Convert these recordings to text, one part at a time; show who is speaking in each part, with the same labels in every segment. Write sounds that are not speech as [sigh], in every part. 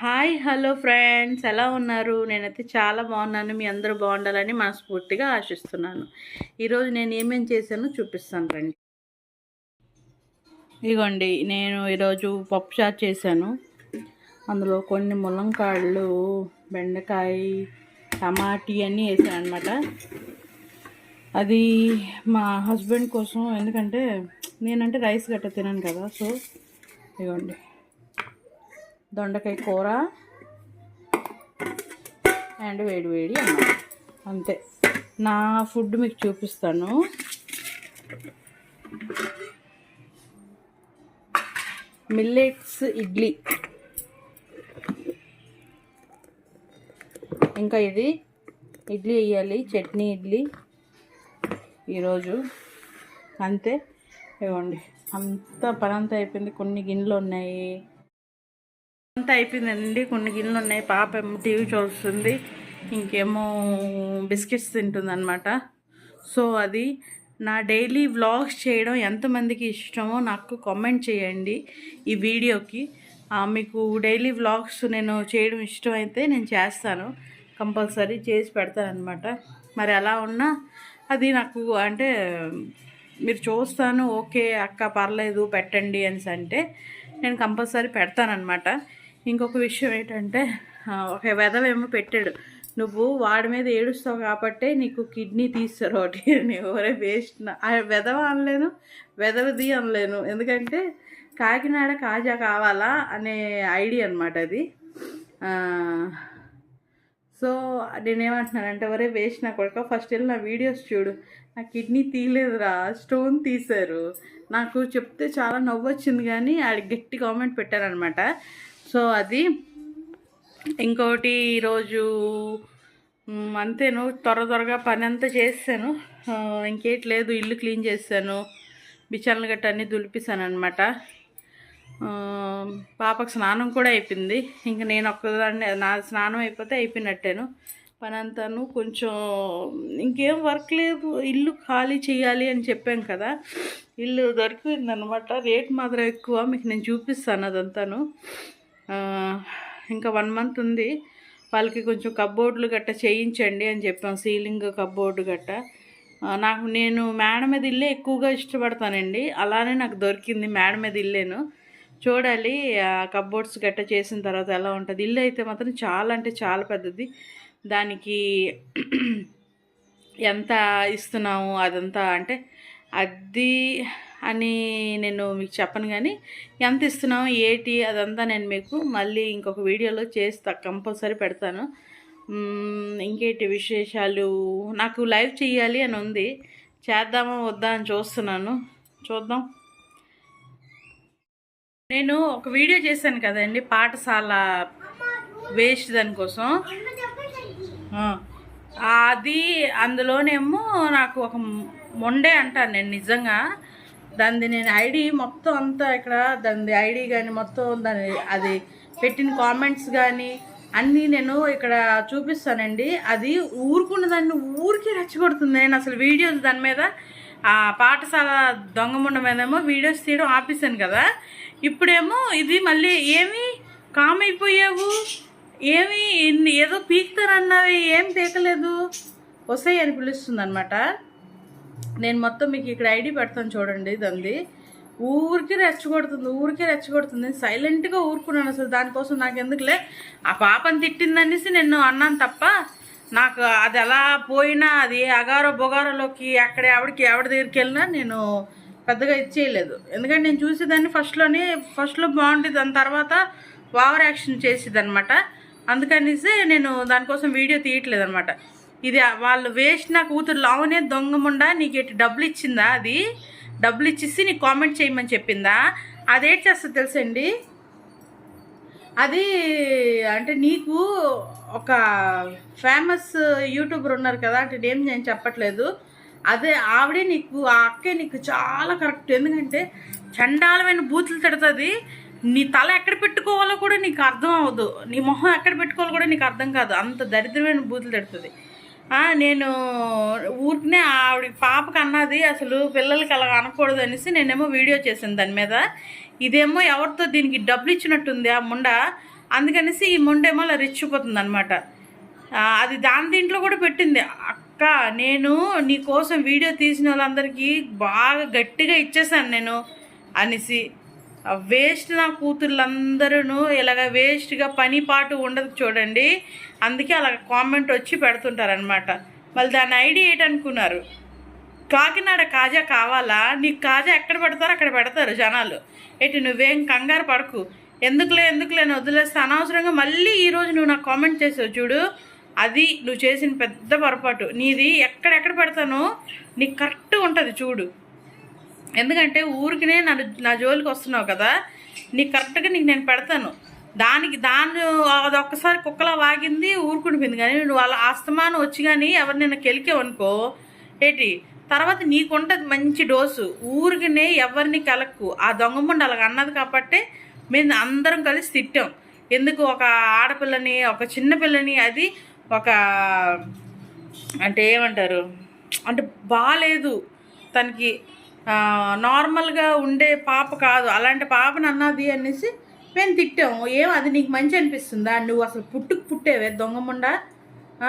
Speaker 1: Hi hello friends. ఎలా ఉన్నారు? నేనైతే చాలా బాగున్నాను. మీ అందరూ బాగుండాలని మనస్ఫూర్తిగా ఆశిస్తున్నాను. ఈరోజు నేను ఏమేం చేశానో చూపిస్తాను రండి. ఇదిగోండి నేను ఈరోజు పప్పు పప్పుచారు చేశాను. అందులో కొన్ని ములంకాళ్ళు బెండకాయ టమాటీ అన్నీ వేసాను అనమాట అది మా హస్బెండ్ కోసం ఎందుకంటే నేనంటే రైస్ గట్ట తినాను కదా సో ఇదిగోండి. దొండకాయ కూర అండ్ వేడి వేడి అన్నం. అంతే. నా ఫుడ్ మీకు చూపిస్తాను. మిల్లెట్స్ ఇడ్లీ. ఇంకా ఇది ఇడ్లీ వేయాలి చట్నీ ఇడ్లీ. ఈరోజు అంతే. ఇవ్వండి. అంత పనంతా అయిపోయింది. కొన్ని గిన్నెలు ఉన్నాయి. అంతా అయిపోయిందండి. కొన్ని గిన్నెలు ఉన్నాయి. పాప ఏమో టీవీ చూస్తుంది. ఇంకేమో బిస్కెట్స్ తింటుంది అనమాట సో అది నా డైలీ వ్లాగ్స్ చేయడం ఎంతమందికి ఇష్టమో నాకు కామెంట్ చేయండి ఈ వీడియోకి. మీకు డైలీ వ్లాగ్స్ నేను చేయడం ఇష్టమైతే నేను చేస్తాను. కంపల్సరీ చేసి పెడతానమాట మరి అలా ఉన్నా అది నాకు అంటే మీరు చూస్తాను ఓకే అక్క పర్లేదు పెట్టండి అని అంటే నేను కంపల్సరీ పెడతానమాట ఇంకొక విషయం ఏంటంటే ఒక వెదవేమో పెట్టాడు. నువ్వు వాడి మీద ఏడుస్తావు కాబట్టే నీకు కిడ్నీ తీస్తారు ఒకటి. [laughs] నేను ఎవరే వేస్ట్ ఆ అనలేను వెదవది అనలేను. ఎందుకంటే కాకినాడ కాజా కావాలా అనే ఐడియా అనమాట అది. సో నేనేమంటున్నానంటే ఎవరే వేస్ట్ నా కొడుక ఫస్ట్ వెళ్ళి నా వీడియోస్ చూడు. నా కిడ్నీ తీయలేదురా స్టోన్ తీశారు. నాకు చెప్తే చాలా నవ్వు వచ్చింది కానీ ఆడి గట్టి కామెంట్ పెట్టారనమాట సో అది. ఇంకోటి ఈరోజు అంతేను త్వర త్వరగా పని అంతా చేసాను ఆ, ఇంకేటి లేదు ఇల్లు క్లీన్ చేశాను బిచ్చలను గట్ట అన్నీ దులిపిస్తాను అనమాట పాపకు స్నానం కూడా అయిపోయింది. ఇంకా నేను ఒక్కదాన్ని నా స్నానం అయిపోతే అయిపోయినట్టేను. పని అంతాను కొంచెం ఇంకేం వర్క్ లేదు ఇల్లు ఖాళీ చేయాలి అని చెప్పాం కదా. ఇల్లు దొరికింది అనమాట రేట్ మాత్రం ఎక్కువ మీకు నేను చూపిస్తాను అదంతాను. ఇంకా వన్ మంత్ ఉంది. వాళ్ళకి కొంచెం కబ్బోర్డులు గట్ట చేయించండి అని చెప్పాం సీలింగ్ కబ్బోర్డు గట్ట. నాకు నేను మేడ మీద ఇల్లే ఎక్కువగా ఇష్టపడతానండి. అలానే నాకు దొరికింది మేడ మీద ఇల్లేను. చూడాలి ఆ కబ్బోర్డ్స్ గట్ట చేసిన తర్వాత ఎలా ఉంటుంది. ఇల్లు అయితే మాత్రం చాలా అంటే చాలా పెద్దది. దానికి [clears throat] ఎంత ఇస్తున్నాము అదంతా అంటే అది అని నేను మీకు చెప్పను కానీ ఎంత ఇస్తున్నాము ఏటి అదంతా నేను మీకు మళ్ళీ ఇంకొక వీడియోలో చేస్తా కంపల్సరీ పెడతాను. ఇంకేటి విశేషాలు? నాకు లైవ్ చేయాలి అని ఉంది. చేద్దామా వద్దా అని చూస్తున్నాను. చూద్దాం. నేను ఒక వీడియో చేశాను కదండి పాఠశాల వేస్ట్ దానికోసం అది అందులోనేమో నాకు ఒక మొండే అంటాను నేను నిజంగా. దానిది నేను ఐడి మొత్తం అంతా ఇక్కడ దాని ఐడి కానీ మొత్తం దాని అది పెట్టిన కామెంట్స్ కానీ అన్నీ నేను ఇక్కడ చూపిస్తానండి. అది ఊరుకున్న దాన్ని ఊరికి రెచ్చగొడుతుంది. నేను అసలు వీడియోస్ దాని మీద ఆ పాఠశాల దొంగముండ మీదేమో వీడియోస్ తీయడం ఆపేసాను కదా. ఇప్పుడేమో ఇది మళ్ళీ ఏమి కామ్ అయిపోయావు? ఏమి ఏదో పీకుతారన్నావి? ఏం పీకలేదు? వస్తాయి అని పిలుస్తుంది అనమాట నేను మొత్తం మీకు ఇక్కడ ఐడి పెడతాను చూడండి దంది. ఊరికే రెచ్చగొడుతుంది ఊరికే రెచ్చగొడుతుంది. సైలెంట్గా ఊరుకున్నాను అసలు. దానికోసం నాకు ఎందుకులే? ఆ పాపని తిట్టిందనేసి నేను అన్నాను తప్ప నాకు అది ఎలా పోయినా అది అగారో బొగారోలోకి అక్కడ ఆవిడకి ఆవిడ దగ్గరికి వెళ్ళినా నేను పెద్దగా ఇచ్చేయలేదు ఎందుకంటే నేను చూసేదాన్ని ఫస్ట్లోనే ఫస్ట్లో బాగుంటుంది దాని తర్వాత ఓవర్ యాక్షన్ చేసేది అనమాట అందుకనేసి నేను దానికోసం వీడియో తీయట్లేదు అనమాట ఇది వాళ్ళు వేసిన నా కూతురు లావునే దొంగముండా నీకు ఎటు డబ్బులు ఇచ్చిందా అది? డబ్బులు ఇచ్చేసి నీకు కామెంట్ చేయమని చెప్పిందా? అదేం చేస్తుంది తెలుసండి? అది అంటే నీకు ఒక ఫేమస్ యూట్యూబర్ ఉన్నారు కదా అంటే నేమ్ నేను చెప్పట్లేదు. అదే ఆవిడే నీకు ఆ అక్కే నీకు చాలా కరెక్ట్ ఎందుకంటే చండాలమైన బూతులు తిడుతుంది. నీ తల ఎక్కడ పెట్టుకోవాలో కూడా నీకు అర్థం అవ్వదు. నీ మొహం ఎక్కడ పెట్టుకోవాలో కూడా నీకు అర్థం కాదు. అంత దరిద్రమైన బూతులు తిడుతుంది. నేను ఊరికనే ఆవిడ పాపకి అన్నది అసలు పిల్లలకి అలా అనకూడదు అనేసి నేనేమో వీడియో చేశాను దాని మీద. ఇదేమో ఎవరితో దీనికి డబ్బులు ఇచ్చినట్టుంది ఆ ముండ? అందుకనేసి ఈ ముండేమో అలా రెచ్చిపోతుంది అనమాట అది దాని దీంట్లో కూడా పెట్టింది. అక్క నేను నీ కోసం వీడియో తీసిన వాళ్ళందరికీ బాగా గట్టిగా ఇచ్చేసాను నేను అనేసి. వేస్ట్ నా కూతుర్లందరూ ఇలాగ వేస్ట్గా పని పాటు ఉండదు చూడండి. అందుకే అలా కామెంట్ వచ్చి పెడుతుంటారనమాట మళ్ళీ దాని ఐడి ఏంటనుకున్నారు? కాకినాడ కాజా కావాలా? నీకు కాజా ఎక్కడ పెడతారో అక్కడ పెడతారు జనాలు. ఏంటి నువ్వేం కంగారు పడకు. ఎందుకులే ఎందుకులే నేను వదిలేస్తే అనవసరంగా మళ్ళీ ఈరోజు నువ్వు నాకు కామెంట్ చేసావు చూడు. అది నువ్వు చేసిన పెద్ద పొరపాటు. నీది ఎక్కడెక్కడ పెడతానో నీకు కరెక్ట్గా ఉంటుంది చూడు. ఎందుకంటే ఊరికినే నన్ను నా జోలికి వస్తున్నావు కదా నీకు కరెక్ట్గా నీకు నేను పెడతాను. దానికి దాన్ని అది ఒక్కసారి కుక్కలా వాగింది ఊరుకుండిపోయింది. కానీ నువ్వు అలా ఆస్తమానం వచ్చి కానీ ఎవరు నిన్న కెలికేవనుకో ఏంటి? తర్వాత నీకుంటుంది మంచి డోసు. ఊరికినే ఎవరిని కలక్కు. ఆ దొంగముండ అలాగ అన్నది కాబట్టే మేము అందరం కలిసి తిట్టాం. ఎందుకు? ఒక ఆడపిల్లని ఒక చిన్నపిల్లని అది ఒక అంటే ఏమంటారు? అంటే బాగాలేదు తనకి. నార్మల్గా ఉండే పాప కాదు. అలాంటి పాపను అన్నది అనేసి మేము తిట్టాము ఏం అది నీకు మంచి అనిపిస్తుందా? నువ్వు అసలు పుట్టుకు పుట్టేవే? దొంగముండా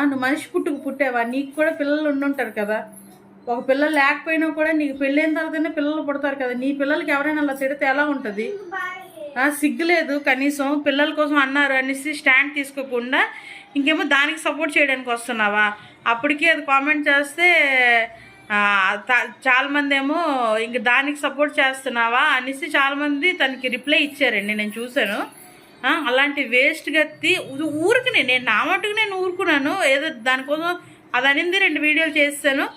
Speaker 1: నువ్వు మనిషి పుట్టుకు పుట్టేవా? నీకు కూడా పిల్లలు ఉండుంటారు కదా. ఒక పిల్లలు లేకపోయినా కూడా నీకు పెళ్ళైన తర్వాతనే పిల్లలు పుడతారు కదా. నీ పిల్లలకి ఎవరైనా అలా తిడితే ఎలా ఉంటుంది? సిగ్గులేదు కనీసం. పిల్లల కోసం అన్నారు అనేసి స్టాండ్ తీసుకోకుండా ఇంకేమో దానికి సపోర్ట్ చేయడానికి వస్తున్నావా? అప్పటికీ అది కామెంట్ చేస్తే ఆ, చాలా మంది ఏమో ఇంక దానికి సపోర్ట్ చేస్తున్నావా అనేసి చాలా మంది తనకి రిప్లై ఇచ్చారండి నేను చూశాను. అలాంటి వేస్ట్ గత్తి ఊ- ఊరికినే నేను నా మటుకు నేను ఊరుకున్నాను. ఏదో దానికోసం అది అనింది రెండు వీడియోలు చేస్తాను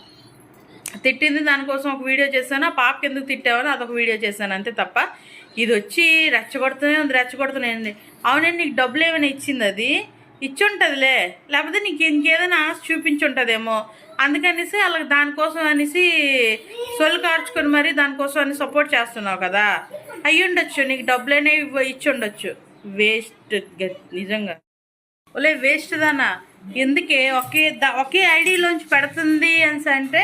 Speaker 1: తిట్టింది దానికోసం ఒక వీడియో చేశాను. ఆ పాపకి ఎందుకు తిట్టావని అదొక వీడియో చేశాను అంతే తప్ప. ఇది వచ్చి రెచ్చగొడుతూనే ఉంది రెచ్చగొడుతూనే ఉంది. అవునండి నీకు డబ్బులు ఏమైనా ఇచ్చింది అది? ఇచ్చుంటుందిలే. లేకపోతే నీకు ఇంకేదైనా ఆశ చూపించుంటుందేమో. అందుకనేసి అలా దానికోసం అనేసి సొల్లు కార్చుకొని మరి దానికోసం అని సపోర్ట్ చేస్తున్నావు కదా. అయ్యి ఉండొచ్చు నీకు డబ్బులైనా ఇచ్చి ఉండొచ్చు. వేస్ట్ నిజంగా. ఓలే వేస్ట్ దానా? ఎందుకే? ఒకే ఒకే ఐడిలోంచి పెడుతుంది అని అంటే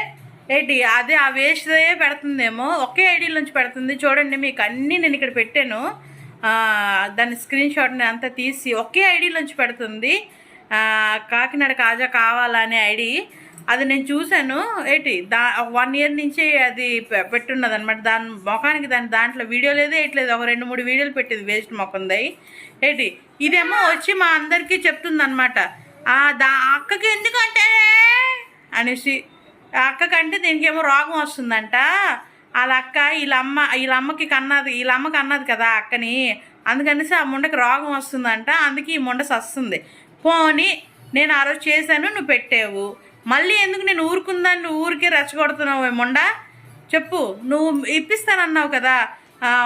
Speaker 1: ఏంటి? అదే ఆ వేస్ట్దే పెడుతుందేమో? ఒకే ఐడిలోంచి పెడుతుంది. చూడండి మీకు అన్నీ నేను ఇక్కడ పెట్టాను. దాని స్క్రీన్ షాట్ని అంతా తీసి ఒకే ఐడిలోంచి పెడుతుంది. కాకినాడ కాజా కావాలా అనే ఐడి. అది నేను చూశాను. ఏంటి? దా వన్ ఇయర్ నుంచి అది పె- పెట్టున్నది అనమాట దాని ముఖానికి దాని దాంట్లో వీడియో లేదు ఎట్లేదు ఒక రెండు మూడు వీడియోలు పెట్టేది వేస్ట్ మొక్కంది ఏంటి? ఇదేమో వచ్చి మా అందరికీ చెప్తుంది అనమాట దా అక్కకి ఎందుకంటే అనేసి. ఆ అక్కకంటే దీనికేమో రోగం వస్తుందంట. వాళ్ళ అక్క వీళ్ళ అమ్మ వీళ్ళ అమ్మకి కన్నది వీళ్ళ అమ్మకి అన్నది కదా అక్కని. అందుకనేసి ఆ ముండకి రోగం వస్తుందంట. అందుకే ఈ ముండ సస్తుంది. పోని నేను ఆ రోజు చేశాను నువ్వు పెట్టావు. మళ్ళీ ఎందుకు నేను ఊరుకుందాన్ని? నువ్వు ఊరికే రెచ్చగొడుతున్నావు మొండా? చెప్పు. నువ్వు ఇప్పిస్తానన్నావు కదా.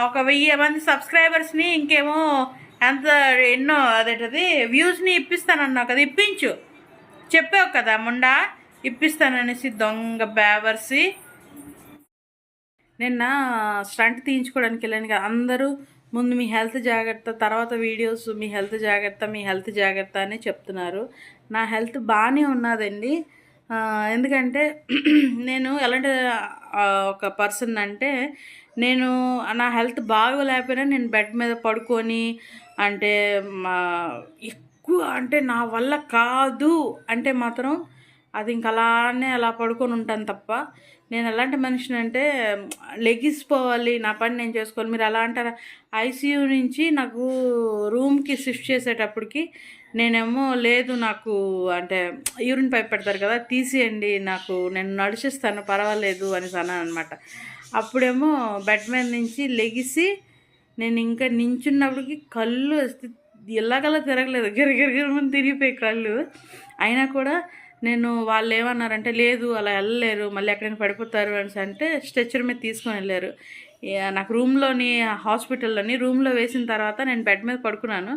Speaker 1: ఒక వెయ్యి మంది సబ్స్క్రైబర్స్ని ఇంకేమో ఎంత ఎన్నో అదేటది? వ్యూస్ని ఇప్పిస్తానన్నావు కదా. ఇప్పించు. చెప్పావు కదా ముండా? ఇప్పిస్తాననేసి దొంగ బేవర్సి నిన్న స్టంట్ తీయించుకోవడానికి వెళ్ళాను కదా. అందరూ ముందు మీ హెల్త్ జాగ్రత్త తర్వాత వీడియోస్ మీ హెల్త్ జాగ్రత్త మీ హెల్త్ జాగ్రత్త అని చెప్తున్నారు. నా హెల్త్ బాగానే ఉన్నదండి. ఎందుకంటే [clears throat] నేను ఎలాంటి ఒక పర్సన్ అంటే నేను నా హెల్త్ బాగోలేకపోయినా నేను బెడ్ మీద పడుకొని అంటే మా ఎక్కువ అంటే నా వల్ల కాదు అంటే మాత్రం అది ఇంక అలానే అలా పడుకొని ఉంటాను తప్ప నేను ఎలాంటి మనిషిని అంటే లెగిసిపోవాలి నా పని నేను చేసుకోవాలి. మీరు ఎలా అంటారా? ఐసీయూ నుంచి నాకు రూమ్కి షిఫ్ట్ చేసేటప్పటికి నేనేమో లేదు నాకు అంటే యూరిన్ పైప్ పెడతారు కదా తీసేయండి నాకు నేను నడిచిస్తాను పర్వాలేదు అనేసి అన్నాను అనమాట అప్పుడేమో బెడ్ మీద నుంచి లెగిసి నేను ఇంకా నించున్నప్పటికి కళ్ళు ఎలాగలా తిరగలేదు గిరగిరగిరమని తిరిగిపోయి కళ్ళు. అయినా కూడా నేను వాళ్ళు ఏమన్నారంటే లేదు అలా వెళ్ళలేరు మళ్ళీ ఎక్కడైనా పడిపోతారు అని అంటే స్ట్రెచ్చర్ మీద తీసుకొని వెళ్ళారు. నాకు రూమ్లోని హాస్పిటల్లోని రూమ్లో వేసిన తర్వాత నేను బెడ్ మీద పడుకున్నాను.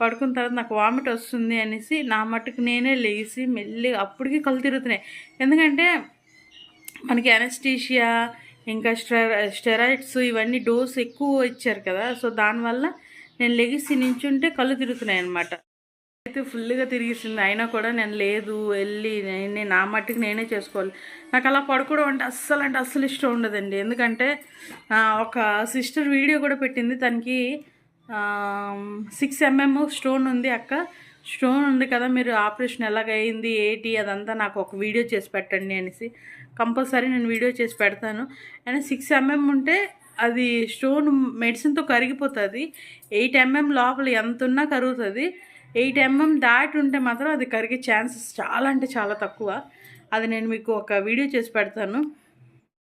Speaker 1: పడుకున్న తర్వాత నాకు వామిట్ వస్తుంది అనేసి నా మట్టుకు నేనే లేచి మెల్లిగా అప్పటికి కళ్ళు తిరుగుతున్నాయి. ఎందుకంటే మనకి అనెస్టీషియా ఇంకా స్టెరాయిడ్స్ ఇవన్నీ డోస్ ఎక్కువ ఇచ్చారు కదా సో దానివల్ల నేను లెగిసి నించుంటే కళ్ళు తిరుగుతున్నాయి అనమాట అయితే ఫుల్గా తిరిగిస్తుంది అయినా కూడా నేను లేదు వెళ్ళి నేనే నా మట్టుకు నేనే చేసుకోవాలి. నాకు అలా పడుకోవడం అంటే అస్సలు అంటే అస్సలు ఇష్టం ఉండదండి. ఎందుకంటే ఒక సిస్టర్ వీడియో కూడా పెట్టింది. తనకి సిక్స్ ఎంఎం స్టోన్ ఉంది అక్క. స్టోన్ ఉంది కదా మీరు ఆపరేషన్ ఎలాగైంది ఏంటి అదంతా నాకు ఒక వీడియో చేసి పెట్టండి అనేసి. కంపల్సరీ నేను వీడియో చేసి పెడతాను. అండ్ సిక్స్ ఎంఎం ఉంటే అది స్టోన్ మెడిసిన్తో కరిగిపోతుంది. ఎయిట్ ఎంఎం లోపల ఎంత ఉన్నా కరుగుతుంది. ఎయిట్ ఎంఎం దాటి ఉంటే మాత్రం అది కరిగే ఛాన్సెస్ చాలా అంటే చాలా తక్కువ. అది నేను మీకు ఒక వీడియో చేసి పెడతాను.